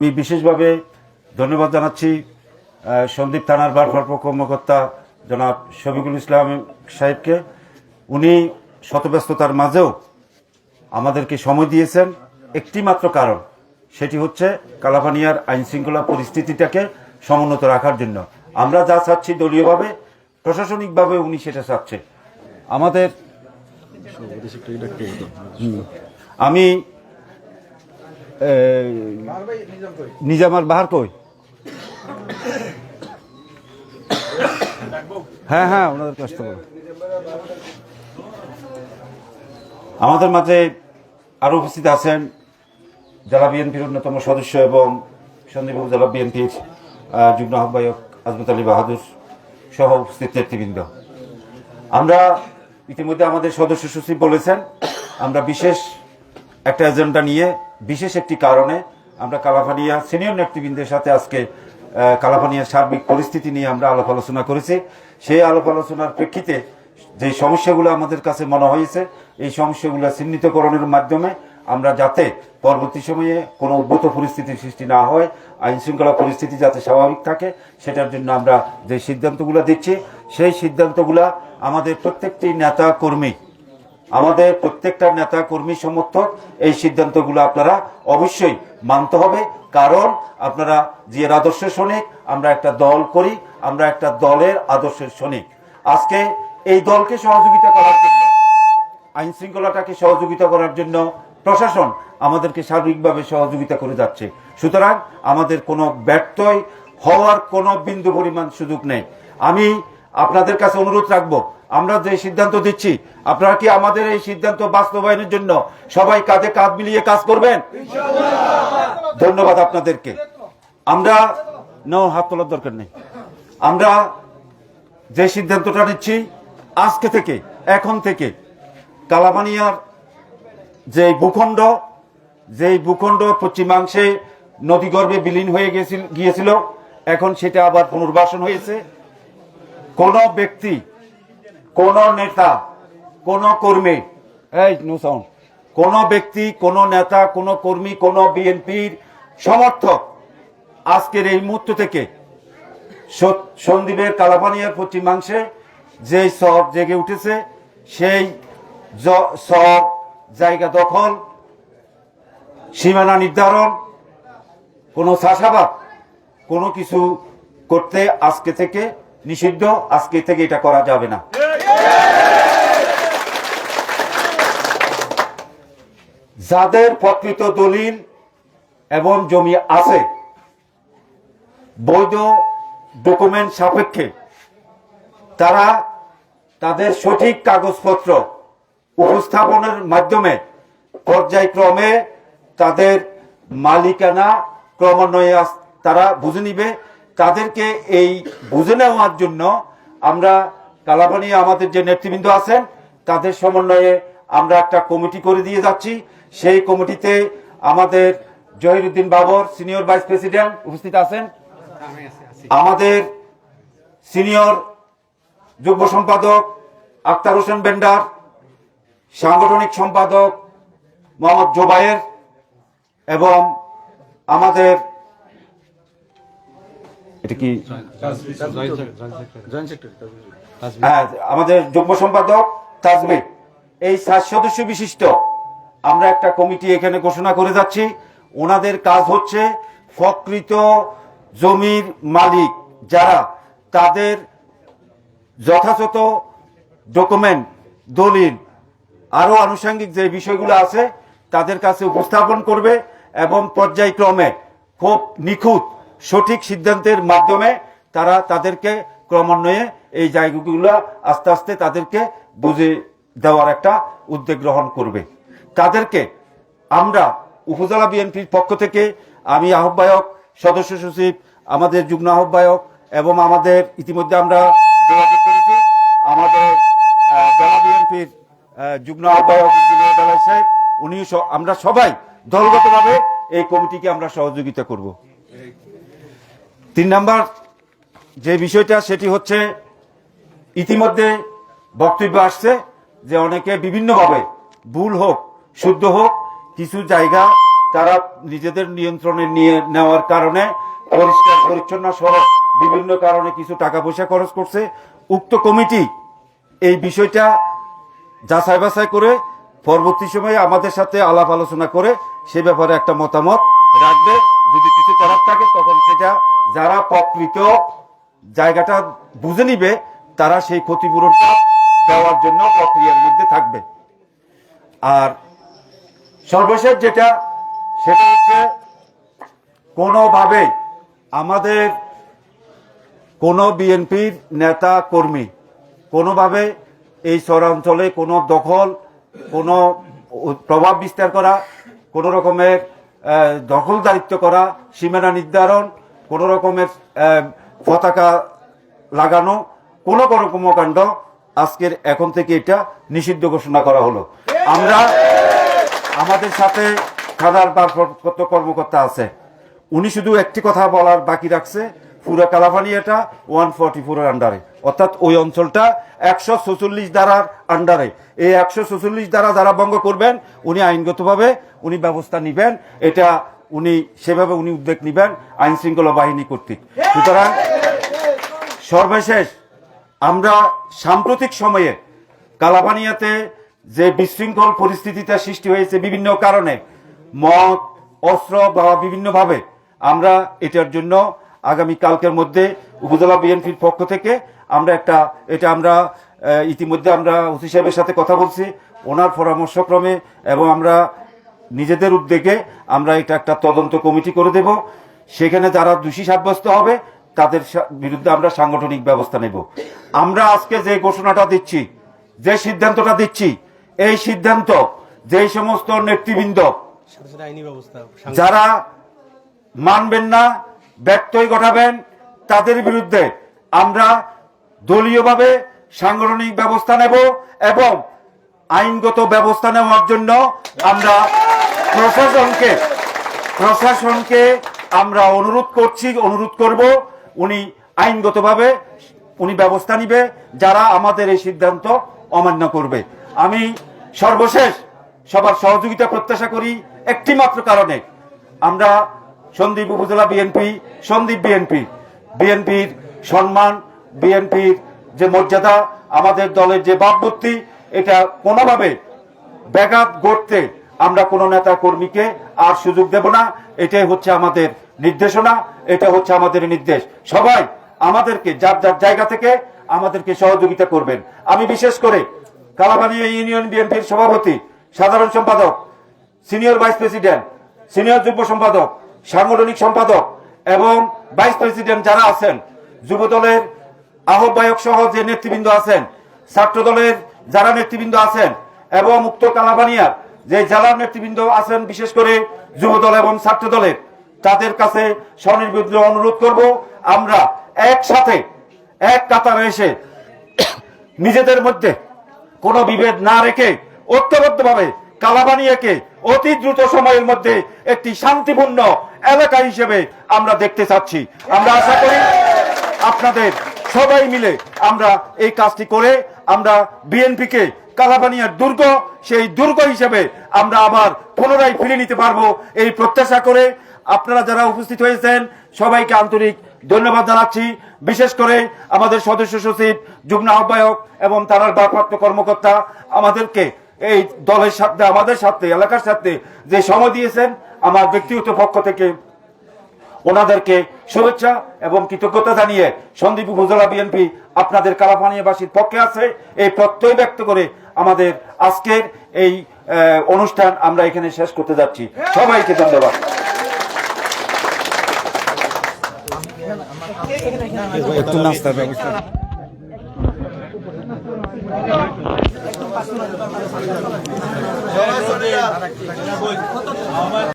আমি বিশেষভাবে ধন্যবাদ জানাচ্ছি সন্দীপ থানার ভারপ্রাপ্ত কর্মকর্তা জনাব শফিকুল ইসলাম সাহেবকে। উনি শতব্যস্ততার মাঝেও আমাদেরকে সময় দিয়েছেন। একটি মাত্র কারণ সেটি হচ্ছে কালাপানিয়ার আইন শৃঙ্খলা পরিস্থিতিটাকে সমুন্নত রাখার জন্য। আমরা যা চাচ্ছি দলীয়ভাবে প্রশাসনিকভাবে উনি সেটা চাচ্ছে। আমাদের আমি নিজামার বাহার কই? হ্যাঁ হ্যাঁ ওনাদের কাছ থেকে। আমাদের মাঝে আরও উপস্থিত আছেন জেলা বিএনপির অন্যতম সদস্য এবং সন্দীপ জেলা বিএনপির যুগ্ম আহ্বায়ক আজমত আলী বাহাদুর সহ উপস্থিত নেতৃবৃন্দ। আমরা ইতিমধ্যে আমাদের সদস্য সচিব বলেছেন, আমরা বিশেষ একটা এজেন্ডা নিয়ে বিশেষ একটি কারণে আমরা কালাফানিয়া সিনিয়র নেতৃবৃন্দের সাথে আজকে কালাফানিয়ার সার্বিক পরিস্থিতি নিয়ে আমরা আলাপ আলোচনা করেছি। সেই আলাপ আলোচনার প্রেক্ষিতে যে সমস্যাগুলো আমাদের কাছে মনে হয়েছে, এই সমস্যাগুলো চিহ্নিতকরণের মাধ্যমে আমরা যাতে পরবর্তী সময়ে কোনো উদ্ভূত পরিস্থিতির সৃষ্টি না হয় আইন শৃঙ্খলা পরিস্থিতি যাতে স্বাভাবিক থাকে, সেটার জন্য আমরা যে সিদ্ধান্তগুলো দিচ্ছি, সেই সিদ্ধান্তগুলো আমাদের প্রত্যেকটি নেতা কর্মী আমাদের প্রত্যেকটা নেতা কর্মী সমর্থক, এই সিদ্ধান্তগুলো আপনারা অবশ্যই মানতে হবে। কারণ আপনারা যে আদর্শ সৈনিক, আমরা একটা দল করি, আমরা একটা দলের আদর্শের সৈনিক। আজকে এই দলকে সহযোগিতা করার জন্য, আইন শৃঙ্খলাটাকে সহযোগিতা করার জন্য প্রশাসন আমাদেরকে সার্বিকভাবে সহযোগিতা করে যাচ্ছে। সুতরাং আমাদের কোনো ব্যর্থই হওয়ার কোনো বিন্দু পরিমাণ সুযোগ নেই। আমি আপনাদের কাছে অনুরোধ রাখব। আমরা যে সিদ্ধান্ত দিচ্ছি, আপনারা কি আমাদের এই সিদ্ধান্ত বাস্তবায়নের জন্য সবাই কাঁধে কাঁধ মিলিয়ে কাজ করবেন? ধন্যবাদ আপনাদেরকে। আমরা নাও হাত তোলার দরকার নেই। আমরা যে সিদ্ধান্তটা নিচ্ছি, আজকে থেকে, এখন থেকে, কালামানিয়ার যে ভূখণ্ড, যেই ভূখণ্ড পশ্চিমাংশে নদীগর্ভে বিলীন হয়ে গিয়েছিল, এখন সেটা আবার পুনর্বাসন হয়েছে। কোন ব্যক্তি, কোন নেতা, কোন কর্মী, এই নো সাউন্ড, কোন ব্যক্তি, কোন নেতা, কোন কর্মী, কোন বিএনপির সমর্থক আজকের এই মুহূর্ত থেকে সন্দীপের কালাপানিয়ার পশ্চিমাংশে যে সব জেগে উঠেছে, সেই সব জায়গা দখল, সীমানা নির্ধারণ, কোনো চাষাবাদ, কোনো কিছু করতে আজকে থেকে নিষিদ্ধ, আজকে থেকে এটা করা যাবে না। যাদের প্রকৃত দলিল এবং জমি আছে, বৈধ ডকুমেন্ট সাপেক্ষে, তারা তাদের সঠিক কাগজপত্র উপস্থাপনের মাধ্যমে পর্যায়ক্রমে তাদের মালিকানা ক্রমান্বয়ে তারা বুঝে নিবে। তাদেরকে এই বুঝে নেওয়ার জন্য আমরা কালাপানি আমাদের যে নেতৃবৃন্দ আছেন, তাদের সমন্বয়ে আমরা একটা কমিটি করে দিয়ে যাচ্ছি। সেই কমিটিতে আমাদের Zahiruddin Babar, senior vice president উপস্থিত আছেন। আমাদের সিনিয়র যুগ্ম সম্পাদক আক্তার হোসেন বেন্ডার, সাংগঠনিক সম্পাদক মোহাম্মদ জোবায়ের এবং আমাদের এটা কি? হ্যাঁ আমাদের যুগ্ম সম্পাদক তাজমির। এই সাত সদস্য বিশিষ্ট। আমরা একটা কমিটি এখানে ঘোষণা করে যাচ্ছি। ওনাদের কাজ হচ্ছে প্রকৃত জমির মালিক যারা তাদের যথাযথ ডকুমেন্ট, দলিল, আরও আনুষঙ্গিক যে বিষয়গুলো আছে, তাদের কাছে উপস্থাপন করবে এবং পর্যায়ক্রমে খুব নিখুঁত সঠিক সিদ্ধান্তের মাধ্যমে তারা তাদেরকে ক্রমান্বয়ে এই জায়গাগুলো আস্তে আস্তে তাদেরকে বুঝে দেওয়ার একটা উদ্যোগ গ্রহণ করবে। তাদেরকে আমরা উপজেলা বিএনপির পক্ষ থেকে আমি আহ্বায়ক, সদস্য সচিব, আমাদের যুগ্ম আহ্বায়ক এবং আমাদের ইতিমধ্যে আমরা যোগাযোগ করেছি। আমাদের জেলা বিএনপির যুগ্ম আহ্বায়ক ইঞ্জিনিয়ার সাহেব, উনিও আমরা সবাই দলগতভাবে এই কমিটিকে আমরা সহযোগিতা করব। তিন নাম্বার যে বিষয়টা, সেটি হচ্ছে ইতিমধ্যে বক্তব্য আসছে যে অনেকে বিভিন্নভাবে ভুল হোক, শুদ্ধ হোক, কিছু জায়গা তারা নিজেদের নিয়ন্ত্রণে নিয়ে নেওয়ার কারণে পরিষ্কার, পরিচ্ছন্ন সহ বিভিন্ন কারণে কিছু টাকা পয়সা খরচ করছে। উক্ত কমিটি এই বিষয়টা যাচাই বাছাই করে পরবর্তী সময়ে আমাদের সাথে আলাপ আলোচনা করে সে ব্যাপারে একটা মতামত রাখবে। যদি কিছু করার থাকে, তখন সেটা যারা প্রকৃত জায়গাটা বুঝে নিবে, তারা সেই ক্ষতিপূরণটা দেওয়ার জন্য প্রক্রিয়ার মধ্যে থাকবে। আর সর্বশেষ যেটা, সেটা হচ্ছে কোনোভাবে আমাদের কোনো বিএনপির নেতা কর্মী কোনোভাবে এই শহরাঞ্চলে কোনো দখল, কোনো প্রভাব বিস্তার করা, কোনো রকমের দখলদারিত্ব করা, সীমানা নির্ধারণ, কোনো রকমের পতাকা লাগানো, কোনো কর্মকাণ্ড আজকের এখন থেকে এটা নিষিদ্ধ ঘোষণা করা হলো। আমরা আমাদের সাথে থানার ভারপ্রাপ্ত কর্মকর্তা আছে। উনি শুধু একটি কথা বলার বাকি রাখছে পুরো কালাফানি এটা ওয়ান ফর্টি ফোরের আন্ডারে অর্থাৎ ওই অঞ্চলটা একশো ছচল্লিশ ধারার আন্ডারে এই একশো ছচল্লিশ ধারা যারা ভঙ্গ করবেন, উনি আইনগতভাবে উনি ব্যবস্থা নিবেন, এটা উনি সেভাবে উনি উদ্যোগ নিবেন আইন শৃঙ্খলা বাহিনী কর্তৃক। সুতরাং সর্বশেষ আমরা সাম্প্রতিক সময়ে কালাপানিয়াতে যে বিশৃঙ্খল পরিস্থিতিটা সৃষ্টি হয়েছে বিভিন্ন কারণে, মদ, অস্ত্র বা বিভিন্নভাবে আমরা এটার জন্য আগামী কালকের মধ্যে উপজেলা বিএনপির পক্ষ থেকে আমরা একটা এটা আমরা ইতিমধ্যে আমরা ওসি সাহেবের সাথে কথা বলছি ওনার পরামর্শক্রমে এবং আমরা নিজেদের উদ্যোগে আমরা এটা একটা তদন্ত কমিটি করে দেব। সেখানে যারা দোষী সাব্যস্ত হবে তাদের বিরুদ্ধে আমরা সাংগঠনিক ব্যবস্থা নেব। আমরা আজকে যে ঘোষণাটা দিচ্ছি যে সিদ্ধান্তটা দিচ্ছি এই সিদ্ধান্ত যে সমস্ত নেতৃবৃন্দ যারা মানবেন না ব্যত্যয় ঘটাবেন তাদের বিরুদ্ধে। আমরা দলীয়ভাবে সাংগঠনিক ব্যবস্থা নেব এবং আইনগত ব্যবস্থা নেওয়ার জন্য আমরা প্রশাসনকে প্রশাসনকে আমরা অনুরোধ করছি, অনুরোধ করব উনি আইনগতভাবে, উনি ব্যবস্থা নিবে, যারা আমাদের এই সিদ্ধান্ত অমান্য করবে। আমি সর্বশেষ সবার সহযোগিতা প্রত্যাশা করি, একটি মাত্র কারণে। আমরা সন্দীপ উপজেলা বিএনপি, সন্দীপ বিএনপি। বিএনপির সম্মান, বিএনপির যে মর্যাদা, আমাদের দলের যে ভাবমূর্তি এটা কোনোভাবে ব্যাঘাত ঘটতে আমরা কোনো নেতা কর্মীকে আর সুযোগ দেব না। এটাই হচ্ছে আমাদের নির্দেশনা, এটা হচ্ছে আমাদের নির্দেশ। সবাই আমাদেরকে, যার যার জায়গা থেকে আমাদেরকে সহযোগিতা করবেন। আমি বিশেষ করে কালাবানিয়া ইউনিয়ন বিএনপির সভাপতি, সাধারণ সম্পাদক, সিনিয়র ভাইস প্রেসিডেন্ট, সিনিয়র যুগ্ম সম্পাদক সাংগঠনিক সম্পাদক এবং ভাইস প্রেসিডেন্ট যারা আছেন যুব দলের আহ্বায়ক সহ যে নেতৃবৃন্দ আছেন ছাত্র দলের যারা নেতৃবৃন্দ আছেন এবং মুক্ত কালাবানিয়ার যে জেলার নেতৃবৃন্দ আছেন, বিশেষ করে যুব দল এবং ছাত্র দলের তাদের কাছে স্বনির্বিদ্র অনুরোধ করব, আমরা একসাথে, এক কাতারে এসে নিজেদের মধ্যে কোনো বিভেদ না রেখে ঐক্যবদ্ধভাবে কালাবানিয়াকে অতি দ্রুত সময়ের মধ্যে একটি শান্তিপূর্ণ এলাকা হিসেবে আমরা দেখতে চাচ্ছি। আমরা আশা করি আপনাদের সবাই মিলে আমরা এই কাজটি করে আমরা বিএনপিকে কালাবানিয়ার দুর্গ, সেই দুর্গ হিসেবে আমরা আবার পুনরায় ফিরে নিতে পারব এই প্রত্যাশা করে আপনারা যারা উপস্থিত হয়েছেন, সবাইকে আন্তরিক ধন্যবাদ জানাচ্ছি। বিশেষ করে আমাদের সদস্য সচিব, যুগ্ম আহ্বায়ক এবং তার ভারপ্রাপ্ত কর্মকর্তা আমাদেরকে এই দলের সাথে, আমাদের সাথে, এলাকার সাথে যে সময় দিয়েছেন, আমার ব্যক্তিগত পক্ষ থেকে ওনাদেরকে শুভেচ্ছা এবং কৃতজ্ঞতা জানিয়ে সন্দীপ উপজেলা বিএনপি আপনাদের কালাপানিয়াবাসীর পক্ষে আছে। এই প্রত্যয় ব্যক্ত করে আমাদের আজকের এই অনুষ্ঠান আমরা এখানে শেষ করতে যাচ্ছি। সবাইকে ধন্যবাদ। একটু নাস্তার ব্যবস্থা। আমার